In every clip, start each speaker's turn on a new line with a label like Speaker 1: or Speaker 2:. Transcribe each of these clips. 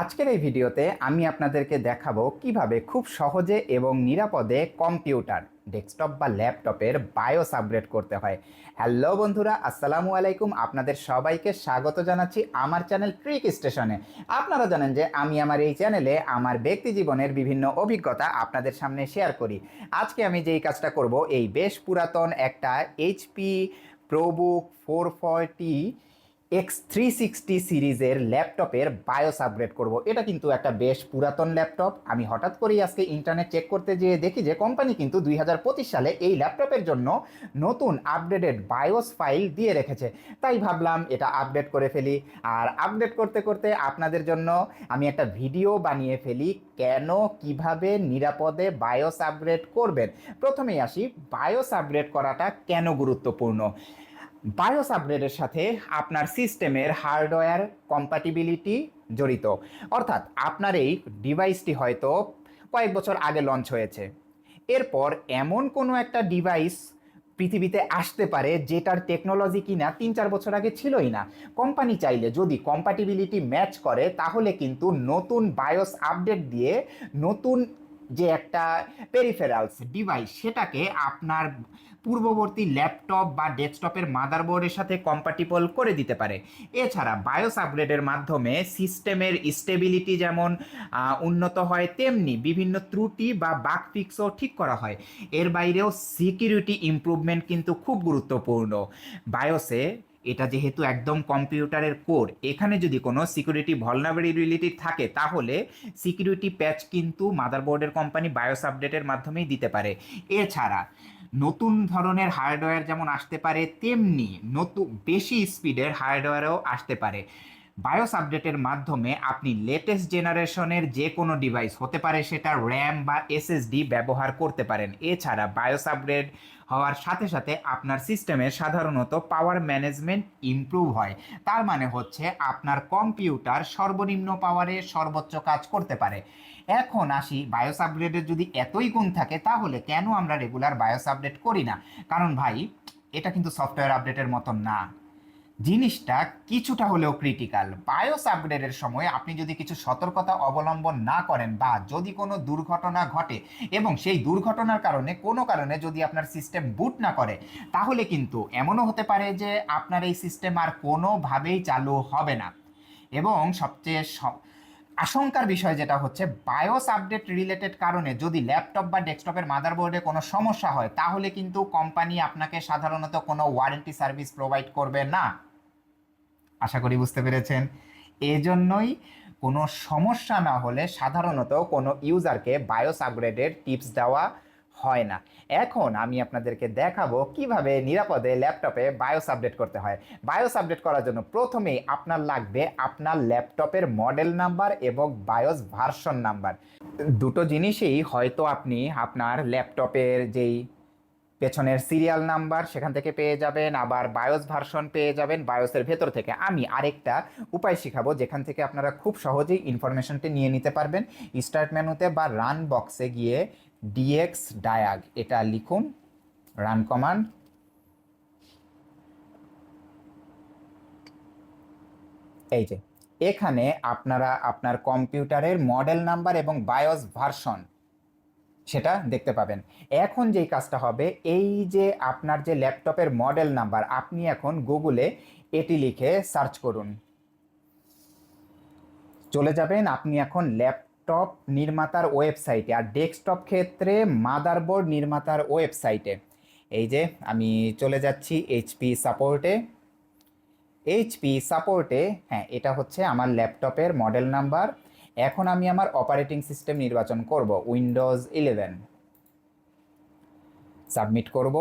Speaker 1: আজকের এই ভিডিওতে আমি আপনাদেরকে দেখাবো কীভাবে খুব সহজে এবং নিরাপদে কম্পিউটার, ডেস্কটপ বা ল্যাপটপের বায়োস আপগ্রেড করতে হয়। হ্যালো বন্ধুরা, আসসালামু আলাইকুম। আপনাদের সবাইকে স্বাগত জানাচ্ছি আমার চ্যানেল ট্রিক স্টেশনে আপনারা জানেন যে আমি আমার এই চ্যানেলে আমার ব্যক্তি জীবনের বিভিন্ন অভিজ্ঞতা আপনাদের সামনে শেয়ার করি। আজকে আমি যেই কাজটা করব, এই বেশ পুরাতন একটা HP probook four forty X three sixty সিরিজের ল্যাপটপের বায়োস আপগ্রেড করব। এটা কিন্তু একটা বেশ পুরাতন ল্যাপটপ। আমি হঠাৎ করেই আজকে ইন্টারনেট চেক করতে যেয়ে দেখি যে কোম্পানি কিন্তু দুই হাজার পঁচিশ সালে এই ল্যাপটপের জন্য নতুন আপডেটেড বায়োস ফাইল দিয়ে রেখেছে। তাই ভাবলাম এটা আপডেট করে ফেলি। আর আপডেট করতে করতে আপনাদের জন্য আমি একটা ভিডিও বানিয়ে ফেলি কেন, কীভাবে নিরাপদে বায়োস আপগ্রেড করবেন। প্রথমেই আসি বায়োস আপগ্রেড করাটা কেন গুরুত্বপূর্ণ? বায়োস আপডেটের সাথে আপনার সিস্টেমের হার্ডওয়্যার কম্প্যাটিবিলিটি জড়িত। অর্থাৎ আপনার এই ডিভাইসটি হয়তো কয়েক বছর আগে লঞ্চ হয়েছে। এরপর এমন কোনো একটা ডিভাইস পৃথিবীতে আসতে পারে যেটার টেকনোলজি কিনা তিন চার বছর আগে ছিলই না। কোম্পানি চাইলে যদি কম্প্যাটিবিলিটি ম্যাচ করে, তাহলে কিন্তু নতুন বায়োস আপডেট দিয়ে নতুন যে একটা পেরিফেরালস ডিভাইস সেটাকে আপনার পূর্ববর্তী ল্যাপটপ বা ডেস্কটপের মাদারবোর্ডের সাথে কম্প্যাটিবল করে দিতে পারে। এছাড়া বায়োস আপগ্রেডের মাধ্যমে সিস্টেমের স্টেবিলিটি যেমন উন্নত হয়, তেমনি বিভিন্ন ত্রুটি বা বাগ ফিক্সও ঠিক করা হয়। এর বাইরেও সিকিউরিটি ইমপ্রুভমেন্ট কিন্তু খুব গুরুত্বপূর্ণ। বায়োসে এটা যেহেতু একদম কম্পিউটারের কোড, এখানে যদি কোনো সিকিউরিটি ভলনাবিলিটি থাকে, তাহলে সিকিউরিটি প্যাচ কিন্তু মাদারবোর্ডের কোম্পানি বায়োস আপডেটের মাধ্যমেই দিতে পারে। এছাড়া নতুন ধরনের হার্ডওয়্যার যেমন আসতে পারে, তেমনি নতুন বেশি স্পিডের হার্ডওয়্যারও আসতে পারে। বায়োস আপডেটের মাধ্যমে আপনি লেটেস্ট জেনারেশনের যে কোনো ডিভাইস হতে পারে সেটা র্যাম বা এসএসডি ব্যবহার করতে পারেন। এছাড়া বায়োস আপগ্রেড হওয়ার সাথে সাথে আপনার সিস্টেমে সাধারণত পাওয়ার ম্যানেজমেন্ট ইমপ্রুভ হয়। তার মানে হচ্ছে আপনার কম্পিউটার সর্বনিম্ন পাওয়ারে সর্বোচ্চ কাজ করতে পারে। এখন আসি বায়োস আপগ্রেডের যদি এতই গুণ থাকে, তাহলে কেন আমরা রেগুলার বায়োস আপডেট করি না? কারণ ভাই, এটা কিন্তু সফটওয়্যার আপডেটের মতন না। জিনিসটা কিছুটা হলেও ক্রিটিক্যাল বায়োস আপগ্রেডের সময় আপনি যদি কিছু সতর্কতা অবলম্বন না করেন বা যদি কোনো দুর্ঘটনা ঘটে এবং সেই দুর্ঘটনার কারণে, কোনো কারণে যদি আপনার সিস্টেম বুট না করে, তাহলে কিন্তু এমনও হতে পারে যে আপনার এই সিস্টেম আর কোনোভাবেই চালু হবে না। এবং সবচেয়ে আশঙ্কার বিষয় যেটা হচ্ছে বায়োস আপডেট রিলেটেড কারণে যদি ল্যাপটপ বা ডেস্কটপের মাদারবোর্ডে কোনো সমস্যা হয়, তাহলে কিন্তু কোম্পানি আপনাকে সাধারণত কোনো ওয়ারেন্টি সার্ভিস প্রোভাইড করবে না। আশা করি বুঝতে পেরেছেন। এজন্যই কোনো সমস্যা না হলে সাধারণত কোনো ইউজারকে বায়োস আপগ্রেডের টিপস দেওয়া হয় না। এখন আমি আপনাদেরকে দেখাবো কীভাবে নিরাপদে ল্যাপটপে বায়োস আপডেট করতে হয়। বায়োস আপডেট করার জন্য প্রথমেই আপনার লাগবে আপনার ল্যাপটপের মডেল নাম্বার এবং বায়োস ভার্সন নাম্বার দুটো জিনিসই হয়তো আপনি আপনার ল্যাপটপের যেই পেছনের সিরিয়াল নাম্বার সেখান থেকে পেয়ে যাবেন, আবার বায়োস ভার্সন পেয়ে যাবেন। বায়োসের ভেতর থেকে আমি আরেকটা উপায় শিখাবো, যেখান থেকে আপনারা খুব সহজেই ইনফরমেশনটি নিয়ে নিতে পারবেন। স্টার্ট মেনুতে বা রান বক্সে গিয়ে ডিএক্স ডায়াগ এটা লিখুন রান কমান্ড এই যে, এখানে আপনারা আপনার কম্পিউটারের মডেল নাম্বার এবং বায়োস ভার্সন সেটা দেখতে পাবেন। এখন যেই কাজটা হবে, এই যে আপনার যে ল্যাপটপের মডেল নাম্বার, আপনি এখন গুগলে এটি লিখে সার্চ করুন। চলে যাবেন, আপনি এখন ল্যাপটপ নির্মাতার ওয়েবসাইটে, আর ডেস্কটপ ক্ষেত্রে মাদারবোর্ড নির্মাতার ওয়েবসাইটে। এই যে, আমি চলে যাচ্ছি এইচপি সাপোর্টে। এইচপি সাপোর্টে হ্যাঁ এটা হচ্ছে আমার ল্যাপটপের মডেল নাম্বার। এখন আমি আমার অপারেটিং সিস্টেম নির্বাচন করব উইন্ডোজ ইলেভেন সাবমিট করব।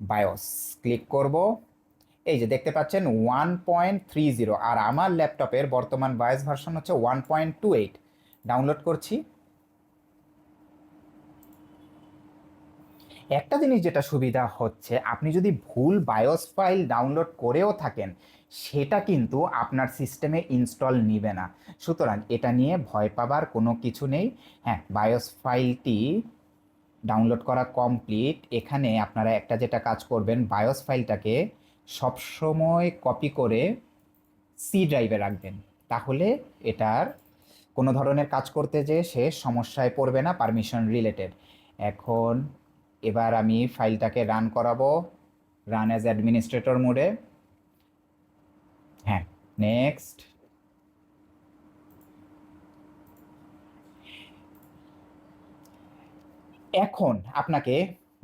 Speaker 1: বায়োস ক্লিক করব। এই যে দেখতে পাচ্ছেন ওয়ান পয়েন্ট থ্রি জিরো আর আমার ল্যাপটপের বর্তমান বায়োস ভার্সন হচ্ছে one point two eight download করছি। একটা জিনিস যেটা সুবিধা হচ্ছে, আপনি যদি ভুল বায়োস ফাইল ডাউনলোড করেও থাকেন সেটা কিন্তু আপনার সিস্টেমে ইনস্টল নিবে না। সুতরাং এটা নিয়ে ভয় পাবার কোনো কিছু নেই। হ্যাঁ বায়োস ফাইলটি ডাউনলোড করা কমপ্লিট এখানে আপনারা একটা যেটা কাজ করবেন বায়োস ফাইলটাকে সবসময় কপি করে সি ড্রাইভে রাখবেন। তাহলে এটার কোনো ধরনের কাজ করতে যে সে সমস্যায় পড়বে না পারমিশন রিলেটেড এখন এবার আমি ফাইলটাকে রান করাবো। রান অ্যাজ অ্যাডমিনিস্ট্রেটর মোডে হ্যাঁ নেক্সট এখন আপনাকে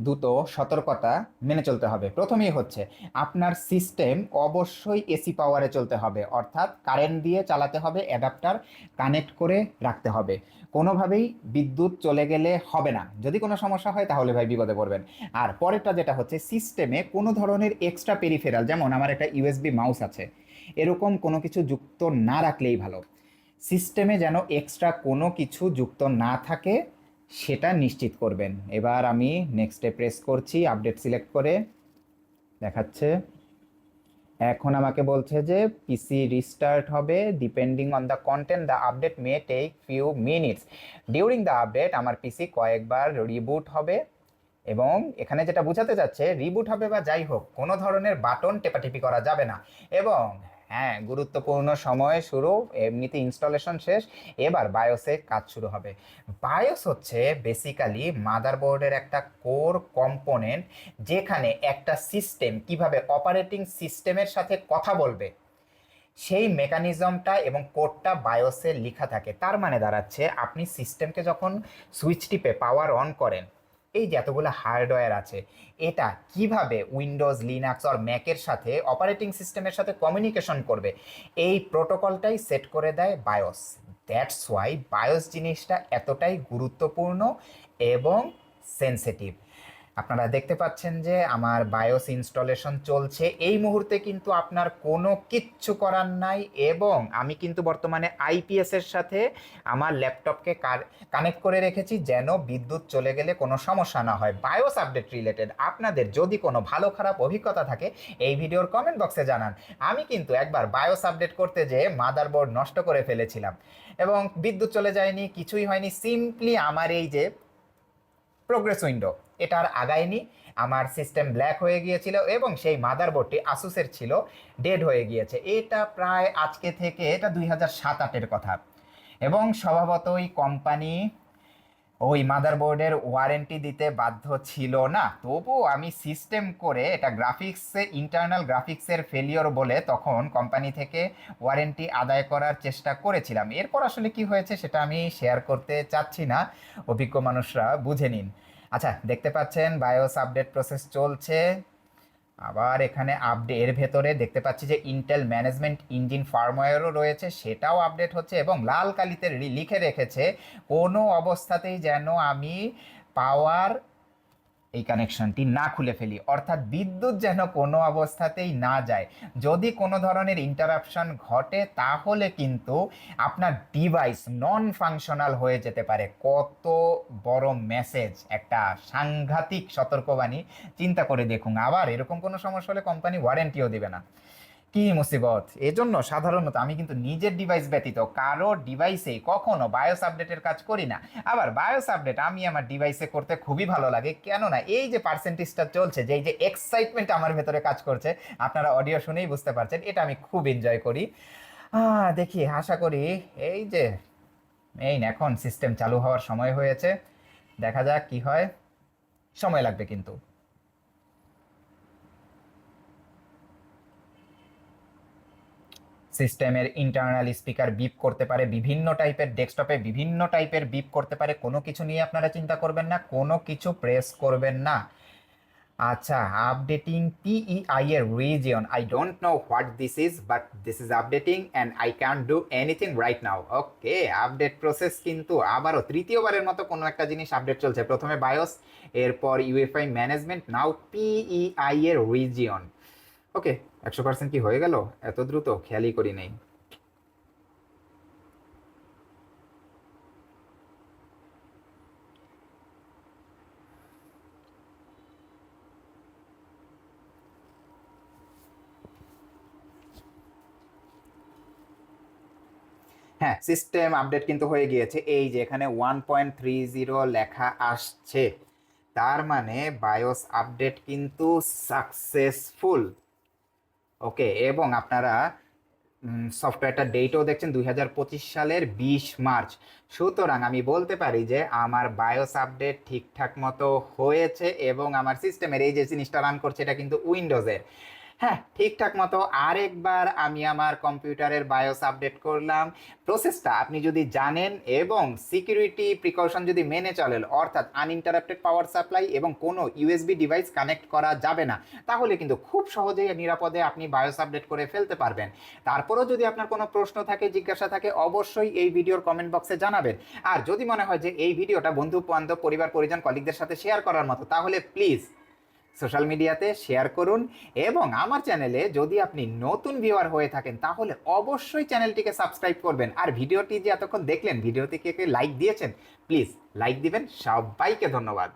Speaker 1: দুটো সতর্কতা মেনে চলতে হবে। প্রথমেই হচ্ছে, আপনার সিস্টেম অবশ্যই এসি পাওয়ারে চলতে হবে। অর্থাৎ কারেন্ট দিয়ে চালাতে হবে অ্যাডাপ্টার কানেক্ট করে রাখতে হবে। কোনোভাবেই বিদ্যুৎ চলে গেলে হবে না। যদি কোনো সমস্যা হয় তাহলে ভাই বিপদে পড়বেন। আর পরেরটা যেটা হচ্ছে সিস্টেমে কোনো ধরনের এক্সট্রা পেরিফেরাল যেমন আমার একটা ইউএসবি মাউস আছে এরকম কোনো কিছু যুক্ত না রাখলেই ভালো। সিস্টেমে যেন এক্সট্রা কোনো কিছু যুক্ত না থাকে, সেটা নিশ্চিত করবেন। এবার আমি নেক্সটে প্রেস করছি আপডেট সিলেক্ট করে। দেখাচ্ছে। এখন আমাকে বলছে যে পিসি রিস্টার্ট হবে depending on the content the update may take few minutes during the update আমার পিসি কয়েকবার রিবুট হবে এবং এখানে যেটা বোঝাতে যাচ্ছে রিবুট হবে বা যাই হোক, কোনো ধরনের বাটন টেপাটিপি করা যাবে না। এবং হ্যাঁ গুরুত্বপূর্ণ সময় শুরু, এমনিতে ইনস্টলেশন শেষ, এবার বায়োসে কাজ শুরু হবে। বায়োস হচ্ছে বেসিক্যালি মাদারবোর্ডের একটা কোর কম্পোনেন্ট যেখানে একটা সিস্টেম কীভাবে অপারেটিং সিস্টেমের সাথে কথা বলবে, সেই মেকানিজমটা এবং কোডটা বায়োসে লেখা থাকে। তার মানে দাঁড়াচ্ছে, আপনি সিস্টেমকে যখন সুইচ টিপে পাওয়ার অন করেন এই যতগুলো হার্ডওয়্যার আছে, এটা কীভাবে উইন্ডোজ, লিনাক্স আর ম্যাকের সাথে অপারেটিং সিস্টেমের সাথে কমিউনিকেশন করবে? এই প্রোটোকলটাই সেট করে দেয় বায়োস দ্যাটস ওয়াই বায়োস জিনিসটা এতটাই গুরুত্বপূর্ণ এবং সেন্সিটিভ আপনারা দেখতে পাচ্ছেন যে আমার বায়োস ইনস্টলেশন চলছে। এই মুহূর্তে কিন্তু আপনার কোনো কিচ্ছু করার নাই এবং আমি কিন্তু বর্তমানে আইপিএস এর সাথে আমার ল্যাপটপকে কানেক্ট করে রেখেছি যেন বিদ্যুৎ চলে গেলে কোনো সমস্যা না হয়। বায়োস আপডেট রিলেটেড আপনাদের যদি কোনো ভালো খারাপ অভিজ্ঞতা থাকে, এই ভিডিওর কমেন্ট বক্সে জানান। আমি কিন্তু একবার বায়োস আপডেট করতে যেয়ে মাদারবোর্ড নষ্ট করে ফেলেছিলাম এবং বিদ্যুৎ চলে যায়নি, কিছুই হয়নি। সিম্পলি আমার এই যে প্রোগ্রেস উইন্ডো এটা আর আগায়নি। আমার সিস্টেম ব্ল্যাক হয়ে গিয়েছিল এবং সেই মাদারবোর্ডটি আসুসের ছিল ডেড হয়ে গিয়েছে। এটা প্রায় আজকে থেকে এটা দুই হাজার সাত আটের কথা। এবং স্বভাবতই কোম্পানি ওই মাদারবোর্ডের ওয়ারেন্টি দিতে বাধ্য ছিল না। তবুও আমি সিস্টেম করে এটা গ্রাফিক্সে ইন্টারনাল গ্রাফিক্সের ফেলিওর বলে তখন কোম্পানি থেকে ওয়ারেন্টি আদায় করার চেষ্টা করেছিলাম। এরপর আসলে কি হয়েছে সেটা আমি শেয়ার করতে চাচ্ছি না। অভিজ্ঞ মানুষরা বুঝে নিন। আচ্ছা দেখতে পাচ্ছেন বায়োস আপডেট প্রসেস চলছে। আবার এখানে আপডেট এর ভেতরে দেখতে পাচ্ছি যে ইন্টেল ম্যানেজমেন্ট ইঞ্জিন ফার্মওয়্যারও রয়েছে, সেটাও আপডেট হচ্ছে এবং লাল কালিতে লিখে রেখেছে, কোনো অবস্থাতেই যেন আমি পাওয়ার এই কানেকশনটি না খুলে ফেলি। অর্থাৎ বিদ্যুৎ যেন কোনো অবস্থাতেই না যায়। যদি কোনো ধরনের ইন্টারাপশন ঘটে, তাহলে কিন্তু আপনার ডিভাইস নন ফাংশনাল হয়ে যেতে পারে। কত বড় মেসেজ একটা সাংঘাতিক সতর্কবাণী। চিন্তা করে দেখুন। আবার এরকম কোনো সমস্যা হলে কোম্পানি ওয়ারেন্টিও দেবে না। কি মুসিবত? এজন্য সাধারণত আমি কিন্তু নিজের ডিভাইস ব্যতীত কারও ডিভাইসে কখনো বায়োস আপডেটের কাজ করি না। আবার বায়োস আপডেট আমি আমার ডিভাইসে করতে খুবই ভালো লাগে। কেননা এই যে পার্সেন্টেজটা চলছে, যে এই যে এক্সাইটমেন্ট আমার ভেতরে কাজ করছে, আপনারা অডিও শুনেই বুঝতে পারছেন, এটা আমি খুব এনজয় করি। দেখি, আশা করি এই যে, এই এখন সিস্টেম চালু হওয়ার সময় হয়েছে। দেখা যাক কি হয়। সময় লাগবে কিন্তু। সিস্টেমের ইন্টারনাল স্পিকার বিপ করতে পারে, বিভিন্ন টাইপের ডেস্কটপে বিভিন্ন টাইপের বিপ করতে পারে, কোনো কিছু নিয়ে আপনারা চিন্তা করবেন না, কোনো কিছু প্রেস করবেন না। আচ্ছা আপডেটিং পিইআই এর region I don't know what this is but this is updating and I can do anything right now okay update process কিন্তু আবারও তৃতীয়বারের মতো কোনো একটা জিনিস আপডেট চলছে। প্রথমে বায়োস এরপর ইউএফআই ম্যানেজমেন্ট নাও পিইআই এর রিজিয়ন ওকে একশো পার্সেন্ট কি হয়ে গেল? এত দ্রুত? খেয়ালই করি নেই। হ্যাঁ সিস্টেম আপডেট কিন্তু হয়ে গিয়েছে। এই যে এখানে ওয়ান পয়েন্ট থ্রি জিরো লেখা আসছে। তার মানে বায়োস আপডেট কিন্তু সাকসেসফুল ওকে, এবং আপনারা সফটওয়্যারটা ডেটও দেখছেন দুই হাজার পঁচিশ সালের বিশ মার্চ। সুতরাং আমি বলতে পারি যে আমার বায়োস আপডেট ঠিকঠাক মতো হয়েছে এবং আমার সিস্টেমের এই যে জিনিসটা রান করছে, এটা কিন্তু উইন্ডোজের হ্যাঁ ঠিকঠাক মতো আরেকবার আমি আমার কম্পিউটারের বায়োস আপডেট করলাম। প্রসেসটা আপনি যদি জানেন এবং সিকিউরিটি প্রিকশন যদি মেনে চলেন, অর্থাৎ আনইন্টারাপ্টেড পাওয়ার সাপ্লাই এবং কোনো ইউএসবি ডিভাইস কানেক্ট করা যাবে না, তাহলে কিন্তু খুব সহজেই নিরাপদে আপনি বায়োস আপডেট করে ফেলতে পারবেন। তারপরেও যদি আপনার কোনো প্রশ্ন থাকে, জিজ্ঞাসা থাকে, অবশ্যই এই ভিডিওর কমেন্ট বক্সে জানাবেন। আর যদি মনে হয় যে এই ভিডিওটা বন্ধু বান্ধব পরিবার পরিজন কলিগদের সাথে শেয়ার করার মতো, তাহলে প্লিজ সোশ্যাল মিডিয়াতে শেয়ার করুন এবং আমার চ্যানেলে যদি আপনি নতুন ভিউয়ার হয়ে থাকেন, তাহলে অবশ্যই চ্যানেলটিকে সাবস্ক্রাইব করবেন। আর ভিডিওটি যে এতক্ষণ দেখলেন, ভিডিওতে কে কে লাইক দিয়েছেন প্লিজ লাইক দিবেন। সবাইকে ধন্যবাদ।